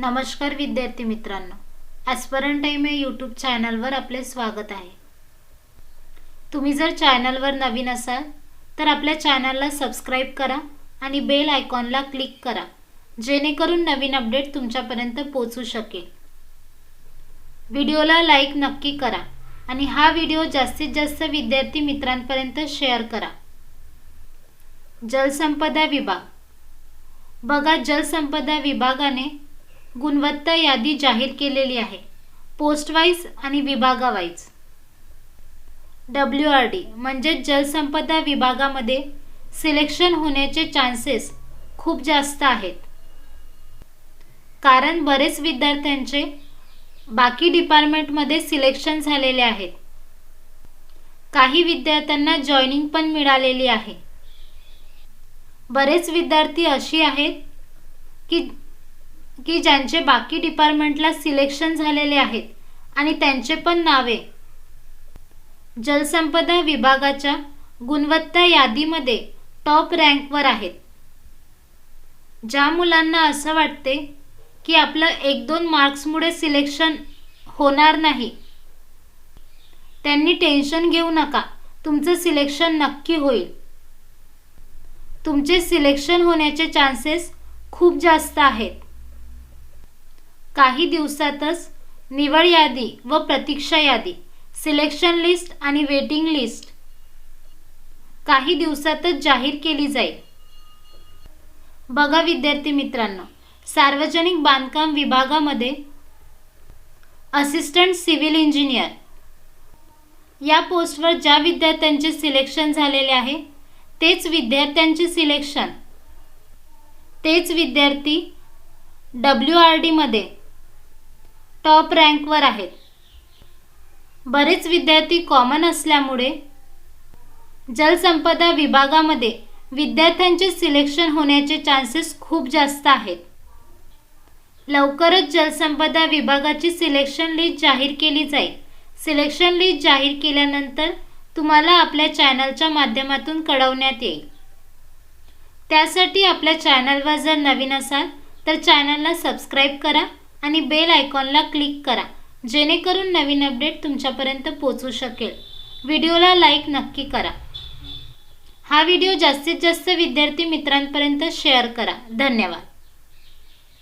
नमस्कार विद्यार्थी मित्रांनो ॲस्परंट टाईम या यूट्यूब चॅनलवर आपले स्वागत आहे. तुम्ही जर चॅनलवर नवीन असाल तर आपल्या चॅनलला सबस्क्राईब करा आणि बेल आयकॉनला क्लिक करा जेणेकरून नवीन अपडेट तुमच्यापर्यंत पोचू शकेल. व्हिडिओला लाईक नक्की करा आणि हा व्हिडिओ जास्तीत जास्त विद्यार्थी मित्रांपर्यंत शेअर करा. जलसंपदा विभाग. बघा जलसंपदा विभागाने गुणवत्ता यादी जाहीर केलेली आहे. पोस्टवाईज आणि विभागावाईज. डब्ल्यू आर डी म्हणजेच जलसंपदा विभागामध्ये सिलेक्शन होण्याचे चान्सेस खूप जास्त आहेत. कारण बरेच विद्यार्थ्यांचे बाकी डिपार्टमेंटमध्ये सिलेक्शन झालेले आहेत. काही विद्यार्थ्यांना जॉईनिंग पण मिळालेली आहे. बरेच विद्यार्थी अशी आहेत की की ज्यांचे बाकी डिपार्टमेंटला सिलेक्शन झालेले आहेत आणि त्यांचे पण नावे. जलसंपदा विभागाच्या गुणवत्ता यादीमध्ये टॉप रँकवर आहेत. ज्या मुलांना असं वाटते की आपलं एक दोन मार्क्समुळे सिलेक्शन होणार नाही त्यांनी टेन्शन घेऊ नका. तुमचं सिलेक्शन नक्की होईल. तुमचे सिलेक्शन होण्याचे चान्सेस खूप जास्त आहेत. काही दिवसातच निवड यादी व प्रतीक्षा यादी सिलेक्शन लिस्ट आणि वेटिंग लिस्ट काही दिवसातच जाहीर केली जाईल. बघा विद्यार्थी मित्रांनो सार्वजनिक बांधकाम विभागामध्ये असिस्टंट सिव्हिल इंजिनियर या पोस्टवर ज्या विद्यार्थ्यांचे सिलेक्शन झालेले आहे तेच विद्यार्थ्यांचे सिलेक्शन तेच विद्यार्थी डब्ल्यू आर डीमध्ये टॉप रँकवर आहेत. बरेच विद्यार्थी कॉमन असल्यामुळे जलसंपदा विभागामध्ये विद्यार्थ्यांचे सिलेक्शन होण्याचे चान्सेस खूप जास्त आहेत. लवकरच जलसंपदा विभागाची सिलेक्शन लिस्ट जाहीर केली जाईल. सिलेक्शन लिस्ट जाहीर केल्यानंतर तुम्हाला आपल्या चॅनलच्या माध्यमातून कळवण्यात येईल. त्यासाठी आपल्या चॅनलवर जर नवीन असाल तर चॅनलला सबस्क्राईब करा. आणि बेल आयकॉनला क्लिक करा जेणेकरून नवीन अपडेट तुमच्यापर्यंत पोचू शकेल. व्हिडिओला लाईक नक्की करा. हा व्हिडिओ जास्तीत जास्त विद्यार्थी मित्रांपर्यंत शेअर करा. धन्यवाद.